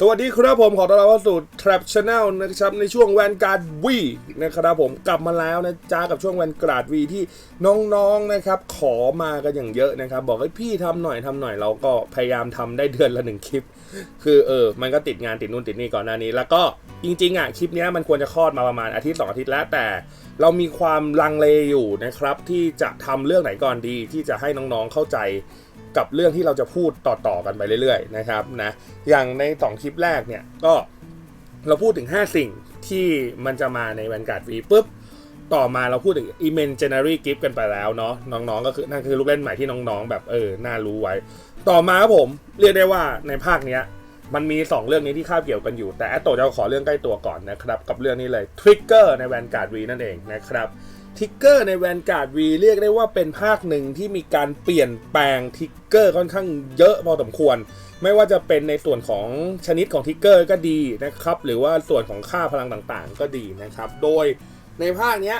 สวัสดีครับผมขอต้อนรับเข้าสู่ Trap Channel นะครับในช่วงแวนการ์ดวีนะครับผมกลับมาแล้วนะจ้ากับช่วงแวนการ์ดวีที่น้องๆนะครับขอมากันอย่างเยอะนะครับ บอกให้พี่ทำหน่อยทำหน่อยเราก็พยายามทำได้เดือนละหนึ่งคลิป คือเออมันก็ติดงานติดนู่นติดนี่ก่อนหน้านี้ แล้วก็จริงๆอะคลิปนี้มันควรจะคลอดมาประมาณอาทิตย์สองอาทิตย์แล้วแต่ เรามีความลังเลอยู่นะครับที่จะทำเรื่องไหนก่อนดีที่จะให้น้องๆเข้าใจ กับเรื่องที่เราจะพูดต่อๆกันไปเรื่อยๆนะครับนะอย่างในสองคลิปแรกเนี่ยก็เราพูดถึง 5 สิ่งที่มันจะมาในแวนการ์ดวีปุ๊บต่อมาเราพูดถึง imaginary gift กันไปแล้วเนาะน้องๆก็คือนั่นคือลูกเล่นใหม่ที่น้องๆ แบบเออน่ารู้ไว้ ต่อมาครับผมเรียกได้ว่าในภาคเนี้ยมันมี 2 เรื่องนี้ที่คาบเกี่ยวกันอยู่ แต่แอตโตจะขอเรื่องใกล้ตัวก่อนนะครับ กับเรื่องนี้เลย trigger ในแวนการ์ดวีนั่นเองนะครับ ทิกเกอร์ในแวนการ์ดวีเรียกได้ว่าเป็นภาคหนึ่งที่มีการเปลี่ยนแปลงทิกเกอร์ค่อนข้างเยอะพอสมควร ไม่ว่าจะเป็นในส่วนของชนิดของทิกเกอร์ก็ดีนะครับ หรือว่าส่วนของค่าพลังต่างๆ ก็ดีนะครับ โดยในภาคเนี้ย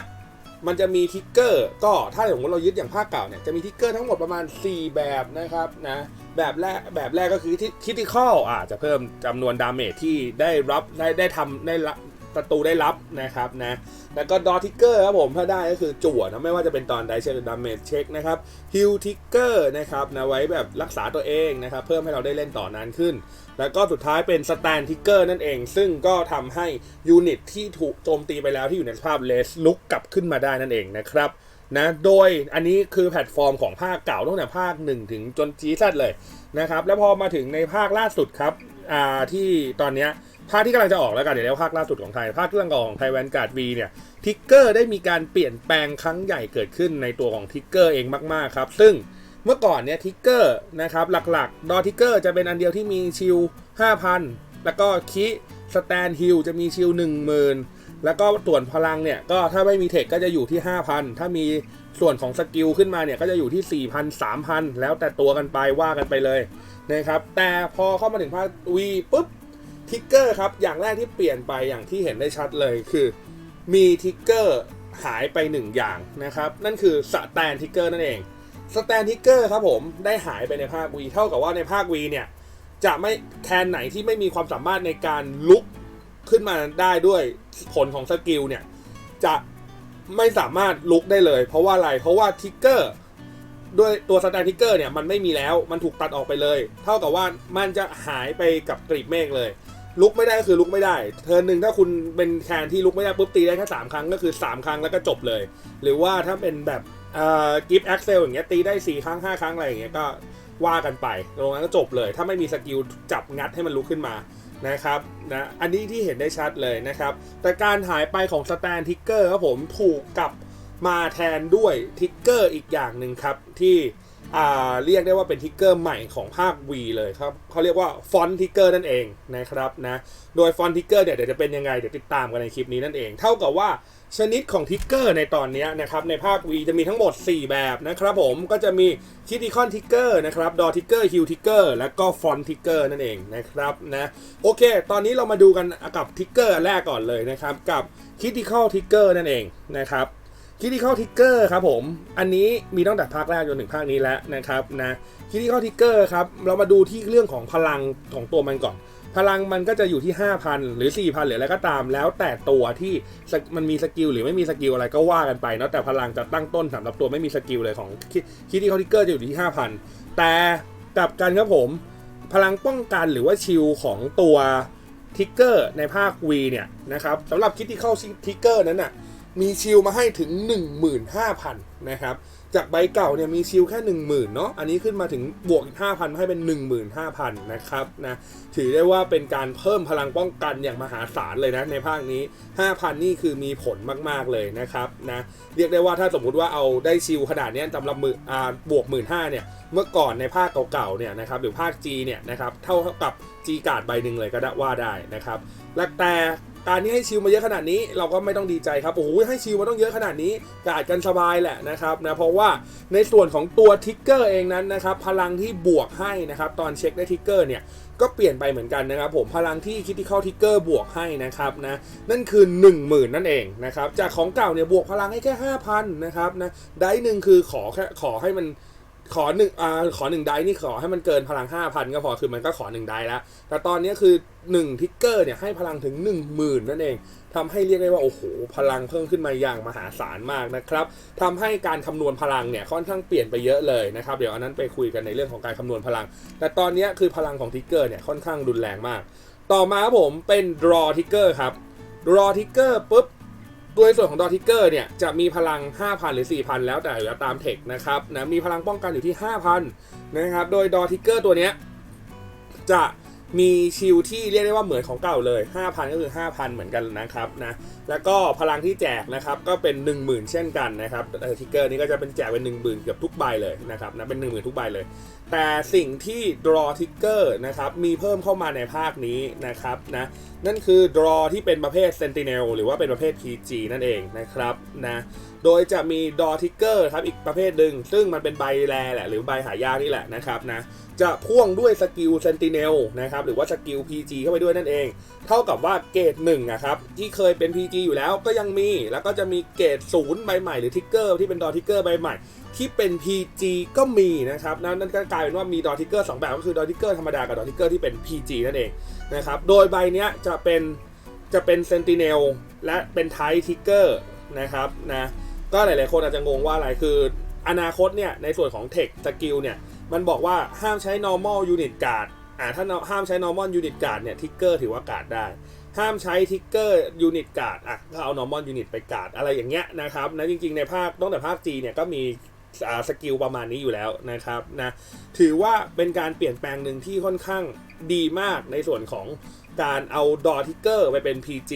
มันจะมีทิกเกอร์ก็ถ้าสมมติเรายึดอย่างภาคเก่าเนี่ยจะมีทิกเกอร์ทั้งหมดประมาณ 4 แบบนะครับนะแบบแรกแบบแรกก็คือคิติคอลอาจจะเพิ่มจำนวนดาเมจที่ได้รับได้ได้ทำได้รับ ประตูได้รับนะครับนะ แล้วก็ดอทิกเกอร์ครับผมถ้าได้ก็คือจั่วนะไม่ว่าจะเป็นตอนไดเช็คหรือดาเมจเช็คนะครับฮิลทิกเกอร์นะครับนะไว้แบบรักษาตัวเองนะครับเพิ่มให้เราได้เล่นต่อนานขึ้น แล้วก็สุดท้ายเป็นสแตนทิกเกอร์นั่นเอง ซึ่งก็ทำให้ยูนิตที่ถูกโจมตีไปแล้วที่อยู่ในสภาพเลสลุกกลับขึ้นมาได้นั่นเองนะครับนะโดยอันนี้คือแพลตฟอร์มของภาคเก่าตั้งแต่ภาค 1 ถึงจนจีซัดเลยนะครับแล้วพอมาถึงในภาคล่าสุดครับอ่าที่ตอนเนี้ย ภาคที่กำลังจะออกแล้วกันเดี๋ยวเรียกว่าภาคล่าสุดของไทย ภาคที่กำลังออกของไทยแวนการ์ดวีเนี่ยทิกเกอร์ได้มีการเปลี่ยนแปลงครั้งใหญ่เกิดขึ้นในตัวของทิกเกอร์เองมากๆครับ ซึ่งเมื่อก่อนเนี่ยทิกเกอร์นะครับหลักๆ ดอทิกเกอร์จะเป็นอันเดียวที่มีชิล5,000 แล้วก็คิสแตนฮิลจะมีชิล10,000 แล้วก็ส่วนพลังเนี่ยก็ถ้าไม่มีเทคก็จะอยู่ที่ 5,000 ถ้ามีส่วนของสกิลขึ้นมาเนี่ยก็จะอยู่ที่ 4,000 3,000 แล้วแต่ตัวกันไปว่ากันไปเลยนะครับแต่พอเข้ามาถึงภาควีปุ๊บ ทิกเกอร์ครับ อย่างแรกที่เปลี่ยนไปอย่างที่เห็นได้ชัดเลยคือมีทิกเกอร์หายไปหนึ่งอย่างนะครับ นั่นคือสแตนทิกเกอร์นั่นเองสแตนทิกเกอร์ครับผมได้หายไปในภาควีเท่ากับว่าในภาควีเนี่ย จะไม่แทนไหนที่ไม่มีความสามารถในการลุกขึ้นมาได้ด้วยผลของสกิลเนี่ย จะไม่สามารถลุกได้เลย เพราะว่าอะไรเพราะว่าทิกเกอร์ด้วยตัวสแตนทิกเกอร์เนี่ย มันไม่มีแล้วมันถูกตัดออกไปเลย เท่ากับว่ามันจะหายไปกับกรีบเมฆเลย ลุกไม่ได้ก็คือลุกไม่ได้ เทิร์นหนึ่งถ้าคุณเป็นแคนที่ลุกไม่ได้ปุ๊บตีได้แค่สามครั้งก็คือ3ครั้งแล้วก็จบเลย หรือว่าถ้าเป็นแบบกิฟต์แอ็กเซลอย่างเงี้ยตีได้4ครั้ง5ครั้งอะไรอย่างเงี้ยก็ว่ากันไปตรงนั้นก็จบเลย ถ้าไม่มีสกิลจับงัดให้มันลุกขึ้นมานะครับนะอันนี้ที่เห็นได้ชัดเลยนะครับ แต่การหายไปของสแตนทิกเกอร์ครับผมถูกกลับมาแทนด้วยทิกเกอร์อีกอย่างหนึ่งครับที่ อ่าเรียกได้ว่าเป็นทิกเกอร์ใหม่ของภาค V เลยครับเขาเรียกว่าฟอนต์ทิกเกอร์นั่นเองนะครับนะโดยฟอนต์ทิกเกอร์เนี่ยเดี๋ยวจะเป็นยังไงเดี๋ยวติดตามกันในคลิปนี้นั่นเอง เท่ากับว่าชนิดของทิกเกอร์ในตอนนี้นะครับในภาค V จะมีทั้งหมด 4 แบบนะครับผมก็จะมีคิติคอนทิกเกอร์นะครับดอทิกเกอร์ฮิลทิกเกอร์แล้วก็ฟอนต์ทิกเกอร์นั่นเองนะครับนะโอเค ตอนนี้เรามาดูกันกับทิกเกอร์แรกก่อนเลยนะครับกับคิติคอลทิกเกอร์นั่นเองนะครับ คิติคอลทิกเกอร์ครับผม อันนี้มีตั้งแต่ภาคแรกจนถึงภาคนี้แล้วนะครับนะคิติคอลทิกเกอร์ครับเรามาดูที่เรื่องของพลังของตัวมันก่อน พลังมันก็จะอยู่ที่ 5,000 หรือ 4,000 หรืออะไรก็ตาม แล้วแต่ตัวที่มันมีสกิลหรือไม่มีสกิลอะไรก็ว่ากันไปเนาะแต่พลังจะตั้งต้นสำหรับตัวไม่มีสกิลเลยของคิติคอลทิกเกอร์จะอยู่ที่ 5,000 แต่กลับกันครับผม พลังป้องกันหรือว่าชิลของตัวทิกเกอร์ในภาค V เนี่ยนะครับสำหรับคิติคอลทิกเกอร์นั้นน่ะ มีชิลมาให้ถึง 15,000นะครับ จากใบเก่าเนี่ยมีชิลแค่ 10,000เนาะ อันนี้ขึ้นมาถึงบวกอีก5,000 ให้เป็น 15,000 นะครับนะถือได้ว่าเป็นการเพิ่มพลังป้องกันอย่างมหาศาลเลยนะในภาคนี้ 5,000 นี่คือมีผลมากๆเลยนะครับนะเรียกได้ว่าถ้าสมมุติว่าเอาได้ชิลขนาดนี้ยสำหรับมืออ่าบวก 15,000เนี่ยเมื่อก่อนในภาคเก่าๆเนี่ยนะครับหรือภาค G เนี่ยนะครับเท่ากับ G การ์ดใบหนึ่งเลยก็ได้ว่าได้นะครับและแต่ การที่ให้ชิลมาเยอะขนาดนี้เราก็ไม่ต้องดีใจครับโอ้โหให้ชิลมาต้องเยอะขนาดนี้กาดกันสบายแหละนะครับนะเพราะว่าในส่วนของตัวทิกเกอร์เองนั้นนะครับพลังที่บวกให้นะครับตอนเช็คได้ทิกเกอร์เนี่ยก็เปลี่ยนไปเหมือนกันนะครับผมพลังที่คิดที่เข้าทิกเกอร์บวกให้นะครับนะนั่นคือ 10,000 นั่นเองนะครับจากของเก่าเนี่ยบวกพลังให้แค่ 5,000นะครับนะได้หนึ่งคือขอแค่ขอให้มัน ขอหนึ่งอ่าขอหนึ่งไดนี่ขอให้มันเกินพลัง5,000ก็พอคือมันก็ขอหนึ่งไดแล้ว แต่ตอนนี้คือ1ทิกเกอร์เนี่ยให้พลังถึง10,000นั่นเองทำให้เรียกได้ว่าโอ้โหพลังเพิ่มขึ้นมาอย่างมหาศาลมากนะครับทำให้การคำนวณพลังเนี่ยค่อนข้างเปลี่ยนไปเยอะเลยนะครับเดี๋ยวอันนั้นไปคุยกันในเรื่องของการคำนวณพลัง แต่ตอนนี้คือพลังของทิกเกอร์เนี่ยค่อนข้างรุนแรงมาก ต่อมาผมเป็น draw ticker ครับ draw ticker ปุ๊บ โดยส่วนของดอทิกเกอร์เนี่ยจะมีพลัง 5,000 หรือ 4,000 แล้วแต่แล้วตามเทคนะครับนะมีพลังป้องกันอยู่ที่ 5,000 นะครับโดยดอทิกเกอร์ตัวเนี้ยจะมีชิลที่เรียกได้ว่าเหมือนของเก่าเลย 5,000 ก็คือ 5,000 เหมือนกันนะครับนะแล้วก็พลังที่แจกนะครับก็เป็น 10,000 เช่นกันนะครับดอทิกเกอร์นี้ก็จะเป็นแจกเป็น 10,000 เกือบทุกใบเลยนะครับนะเป็น 10,000 ทุกใบเลยแต่สิ่งที่ draw ticker นะครับ มีเพิ่มเข้ามาในภาคนี้นะครับนะนั่นคือ draw ที่เป็นประเภท sentinel หรือว่าเป็นประเภท PG นั่นเองนะครับนะโดยจะมี draw ticker ครับอีกประเภทหนึ่งซึ่งมันเป็นใบแรแหละหรือใบหายากนี่แหละนะครับนะจะพ่วงด้วยสกิล sentinel นะครับหรือว่าสกิล PG เข้าไปด้วยนั่นเอง เท่ากับว่าเกรด1อะครับที่เคยเป็น PG อยู่แล้วก็ยังมี แล้วก็จะมีเกรด0ใบใหม่หรือทิกเกอร์ที่เป็น draw ticker ใบใหม่ ที่เป็น PG ก็มีนะครับนั่นนั่นก็กลายเป็นว่ามีดอทิกเกอร์สองแบบก็คือดอทิกเกอร์ธรรมดากับดอทิกเกอร์ที่เป็น PG นั่นเองนะครับโดยใบเนี้ยจะเป็นจะเป็น Sentinel และเป็นไททิกเกอร์นะครับนะก็หลาย ๆ คนอาจจะงงว่าอะไรคืออนาคตเนี่ยในส่วนของ Tech Skill เนี่ยมันบอกว่าห้ามใช้ normal unit guard อ่าถ้าห้ามใช้ normal unit guard เนี่ยทิกเกอร์ถือว่าการ์ดได้ ห้ามใช้ทิกเกอร์ยูนิตการ์ดอะก็เอา normal unit ไปการ์ดอะไรอย่างเงี้ยนะครับนะจริง ๆ ในภาคตั้งแต่ภาค G เนี่ยก็มี สกิลประมาณนี้อยู่แล้วนะครับนะถือว่าเป็นการเปลี่ยนแปลงหนึ่งที่ค่อนข้างดีมากในส่วนของการเอาดอทิกเกอร์ไปเป็น PG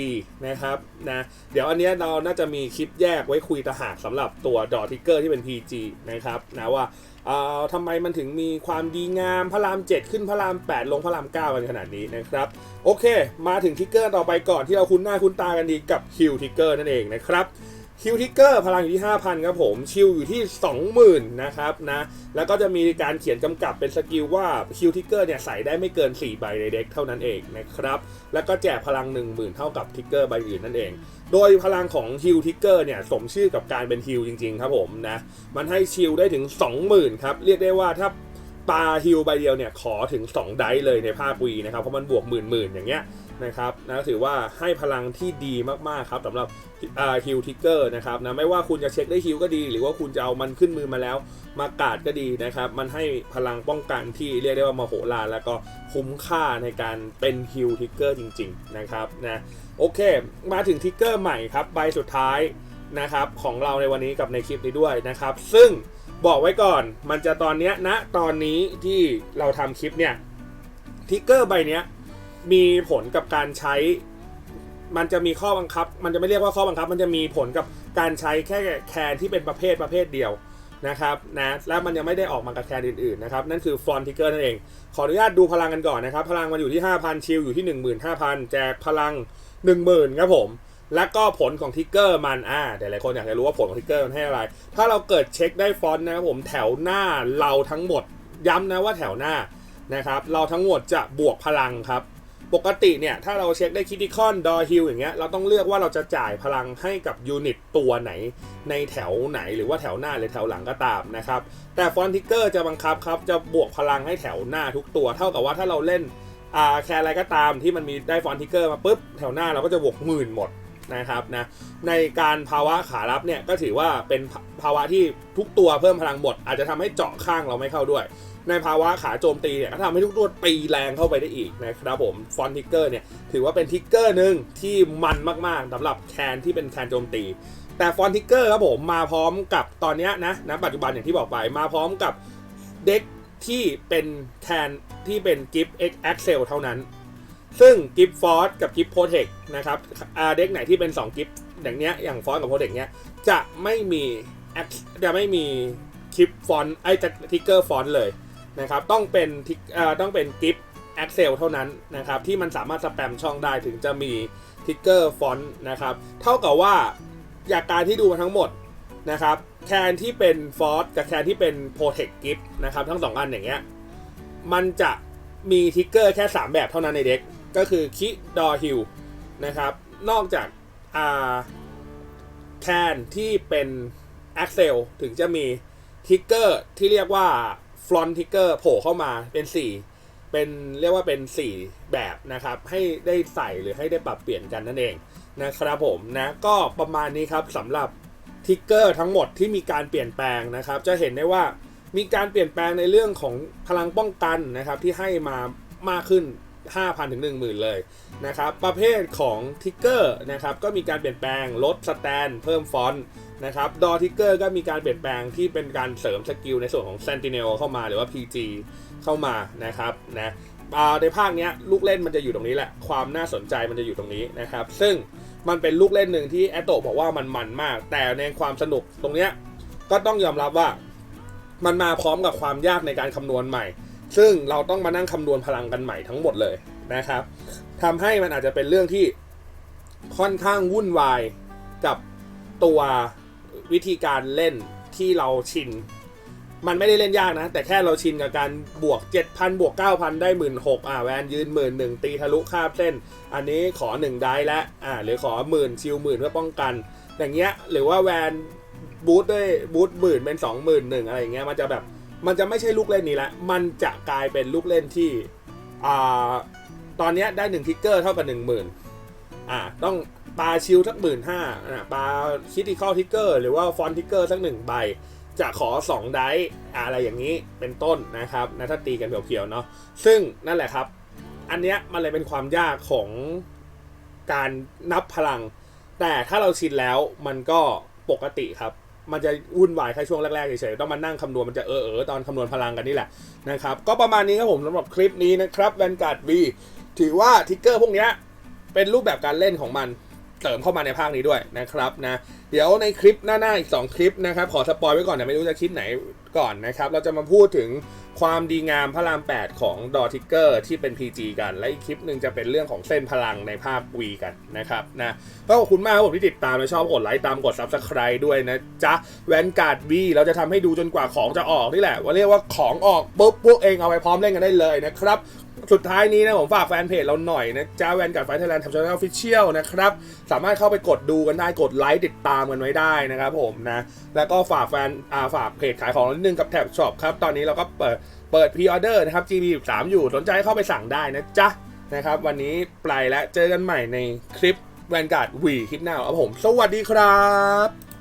นะครับนะเดี๋ยวอันนี้เราน่าจะมีคลิปแยกไว้คุยต่างหากสำหรับตัวดอทิกเกอร์ที่เป็น PG นะครับนะว่าเอ่าทำไมมันถึงมีความดีงามพระราม 7 ขึ้นพระราม 8 ลงพระราม 9 กันขนาดนี้นะครับ โอเค มาถึงทิกเกอร์ต่อไปก่อนที่เราคุ้นหน้าคุ้นตากันดีกับคิวทิกเกอร์นั่นเองนะครับ คิวทิกเกอร์พลังอยู่ที่ 5,000 ครับผม ชิลอยู่ที่ 20,000 นะครับนะ แล้วก็จะมีการเขียนกำกับเป็นสกิลว่าคิวทิกเกอร์เนี่ยใส่ได้ไม่เกิน 4 ใบในเด็กเท่านั้นเองนะครับ แล้วก็แจกพลัง 10,000 เท่ากับทิกเกอร์ใบอื่นนั่นเอง โดยพลังของฮิลทิกเกอร์เนี่ยสมชื่อกับการเป็นฮิลจริงๆ ครับผมนะ มันให้ชิลได้ถึง 20,000 ครับ เรียกได้ว่าถ้า ปาฮิลใบเดียวเนี่ยขอถึง 2 ไดเลยในภาควีนะครับ เพราะมันบวกหมื่นๆอย่างเงี้ยนะครับนะถือว่าให้พลังที่ดีมากๆครับสำหรับฮิลทิกเกอร์นะครับนะไม่ว่าคุณจะเช็คได้ฮิลก็ดี หรือว่าคุณจะเอามันขึ้นมือมาแล้ว มากาดก็ดีนะครับ มันให้พลังป้องกันที่เรียกได้ว่ามโหฬารแล้วก็คุ้มค่าในการเป็นฮิลทิกเกอร์จริง ๆ นะครับนะโอเค มาถึงทิกเกอร์ใหม่ครับใบสุดท้าย นะครับของเราในวันนี้กับในคลิปนี้ด้วยนะครับ ซึ่งบอกไว้ก่อนมันจะตอนเนี้ยณตอนนี้ที่เราทำคลิปเนี่ยทิกเกอร์ใบเนี้ยมีผลกับการใช้ มันจะมีข้อบังคับ มันจะไม่เรียกว่าข้อบังคับ มันจะมีผลกับการใช้แค่แคนที่เป็นประเภทประเภทเดียวนะครับนะและมันยังไม่ได้ออกมากับแคนอื่นๆนะครับนั่นคือฟอนทิกเกอร์นั่นเอง ขออนุญาตดูพลังกันก่อนนะครับ พลังมันอยู่ที่ 5,000 ชิลอยู่ที่ 15,000 แจกพลัง 10,000ครับผม แล้วก็ผลของทิกเกอร์มันอ่าเดี๋ยวหลายคนอยากจะรู้ว่าผลของทิกเกอร์มันให้อะไร ถ้าเราเกิดเช็คได้ฟอนต์นะครับผมแถวหน้าเราทั้งหมดย้ำนะว่าแถวหน้านะครับเราทั้งหมดจะบวกพลังครับ ปกติเนี่ยถ้าเราเช็คได้คิติคอนดอฮิลอย่างเงี้ยเราต้องเลือกว่าเราจะจ่ายพลังให้กับยูนิตตัวไหน ในแถวไหนหรือว่าแถวหน้าหรือแถวหลังก็ตามนะครับแต่ฟอนติกเกอร์จะบังคับครับจะบวกพลังให้แถวหน้าทุกตัว เท่ากับว่าถ้าเราเล่นอ่าแคร์อะไรก็ตามที่มันมีได้ฟอนติกเกอร์มาปุ๊บแถวหน้าเราก็จะบวกหมื่นหมด นะครับนะในการภาวะขารับเนี่ยก็ถือว่าเป็นภาวะที่ทุกตัวเพิ่มพลังหมดอาจจะทำให้เจาะข้างเราไม่เข้าด้วย ในภาวะขาโจมตีเนี่ยก็ทำให้ทุกตัวตีแรงเข้าไปได้อีกนะครับผมฟอนทิกเกอร์เนี่ยถือว่าเป็นทิกเกอร์หนึ่งที่มันมากๆสำหรับแคนที่เป็นแคนโจมตีแต่ฟอนทิกเกอร์ครับผมมาพร้อมกับตอนนี้นะนะปัจจุบันอย่างที่บอกไปมาพร้อมกับเด็กที่เป็นแคนที่เป็นกิฟต์เอ็กแอคเซลเท่านั้น ซึ่งกิฟต์ฟอร์กับกิฟต์โปรเทคนะครับอ่าเด็กไหนที่เป็น2กิฟต์อย่างเนี้ยอย่างฟอร์กับโปรเทคเนี้ยจะไม่มีจะไม่มีคลิปฟอนต์ไอ้ทิกเกอร์ฟอนต์เลยนะครับต้องเป็นทิกเอ่อต้องเป็นกิฟต์แอคเซลเท่านั้นนะครับที่มันสามารถสแปมช่องได้ถึงจะมีทิกเกอร์ฟอนต์นะครับเท่ากับว่าจากการที่ดูมาทั้งหมดนะครับแคนที่เป็นฟอร์กับแคนที่เป็นโปรเทคกิฟต์นะครับทั้งสองอันอย่างเงี้ยมันจะมีทิกเกอร์แค่ 3 แบบเท่านั้นในเด็ก ก็คือคิดอฮิลนะครับ นอกจากอาแคนที่เป็นแอคเซลถึงจะมีทิกเกอร์ที่เรียกว่าฟลอนทิกเกอร์โผล่เข้ามาเป็น 4 เป็นเรียกว่าเป็น 4 แบบนะครับ ให้ได้ใส่หรือให้ได้ปรับเปลี่ยนกันนั่นเองนะครับผมนะก็ประมาณนี้ครับสำหรับทิกเกอร์ทั้งหมดที่มีการเปลี่ยนแปลงนะครับ จะเห็นได้ว่ามีการเปลี่ยนแปลงในเรื่องของพลังป้องกันนะครับที่ให้มามากขึ้น 5,000 ถึง 10,000 เลยนะครับ ประเภทของทิกเกอร์นะครับ ก็มีการเปลี่ยนแปลงลดสแตน เพิ่มฟอนต์นะครับดอทิกเกอร์ก็มีการเปลี่ยนแปลงที่เป็นการเสริมสกิลในส่วนของ Sentinel เข้ามาหรือว่า PG เข้ามานะครับนะในภาคเนี้ยลูกเล่นมันจะอยู่ตรงนี้แหละ ความน่าสนใจมันจะอยู่ตรงนี้นะครับ ซึ่งมันเป็นลูกเล่นหนึ่งที่แอตโตบอกว่ามันมันมาก แต่ในความสนุกตรงเนี้ยก็ต้องยอมรับว่า มันมาพร้อมกับความยากในการคำนวณใหม่ ซึ่งเราต้องมานั่งคำนวณพลังกันใหม่ทั้งหมดเลยนะครับทำให้มันอาจจะเป็นเรื่องที่ค่อนข้างวุ่นวายกับตัววิธีการเล่นที่เราชิน มันไม่ได้เล่นยากนะ แต่แค่เราชินกับการบวก 7,000 บวก 9,000 ได้1 6ื่นหกอ่าแวนยืนหมื่นหนึ่งตีทะลุคาบเส้น อันนี้ขอ 1 ได้และอ่าหรือขอหมื่นชิลหมื่นเพื่อป้องกัน อย่างเงี้ยหรือว่าแวนบูทด้วยบูทหมื่นเป็น2 1 0 0 0อะไรอย่างเงี้ยมันจะแบบ มันจะไม่ใช่ลูกเล่นนี้ละ มันจะกลายเป็นลูกเล่นที่อ่าตอนนี้ได้1ทิกเกอร์เท่ากับ1 0,000อ่าต้องปาชิลสักหมื่นห้าอ่าปาคิติคอลทิกเกอร์หรือว่าฟอนทิกเกอร์สักหนึ่งใบ จะขอ 2 ได์อะไรอย่างนี้เป็นต้นนะครับนะถ้าตีกันเพียวๆเนาะซึ่งนั่นแหละครับ อันเนี้ยมันเลยเป็นความยากของการนับพลัง แต่ถ้าเราชินแล้วมันก็ปกติครับ มันจะวุ่นวายแค่ช่วงแรกๆเฉยๆต้องมานั่งคำนวณมันจะเออเออตอนคำนวณพลังกันนี่แหละนะครับก็ประมาณนี้ครับผมสำหรับคลิปนี้นะครับแวนการ์ด V ถือว่าทิกเกอร์พวกนี้เป็นรูปแบบการเล่นของมันเติมเข้ามาในภาคนี้ด้วยนะครับนะเดี๋ยวในคลิปหน้าๆอีก 2 คลิปนะครับ ขอสปอยไว้ก่อนแต่ไม่รู้จะคลิปไหน ก่อนนะครับ เราจะมาพูดถึงความดีงามพระราม 8 ของดอทิกเกอร์ที่เป็น PG กัน และอีกคลิปหนึ่งจะเป็นเรื่องของเส้นพลังในภาพวีกันนะครับนะก็ขอบคุณมากครับผมที่ติดตามและชอบกดไลค์ตามกด Subscribe ด้วยนะจ๊ะแวนการ์ดวีเราจะทำให้ดูจนกว่าของจะออกนี่แหละ ว่าเรียกว่าของออกปุ๊บพวกเองเอาไปพร้อมเล่นกันได้เลยนะครับ สุดท้ายนี้นะผมฝากแฟนเพจเราหน่อยนะจ้าแวนการ์ดไฟไทยแลนด์ทำช่องออฟฟิเชียลนะครับ สามารถเข้าไปกดดูกันได้กดไลค์ติดตามกันไว้ได้นะครับผมนะ แล้วก็ฝากแฟนอ่าฝากเพจขายของนิดนึงกับแท็บช็อปครับ ตอนนี้เราก็เปิดเปิดพรีออเดอร์นะครับ GB 3อยู่สนใจเข้าไปสั่งได้นะจ๊ะนะครับ วันนี้ไปแล้วเจอกันใหม่ในคลิปแวนการ์ดวีคลิปหน้าครับผม สวัสดีครับ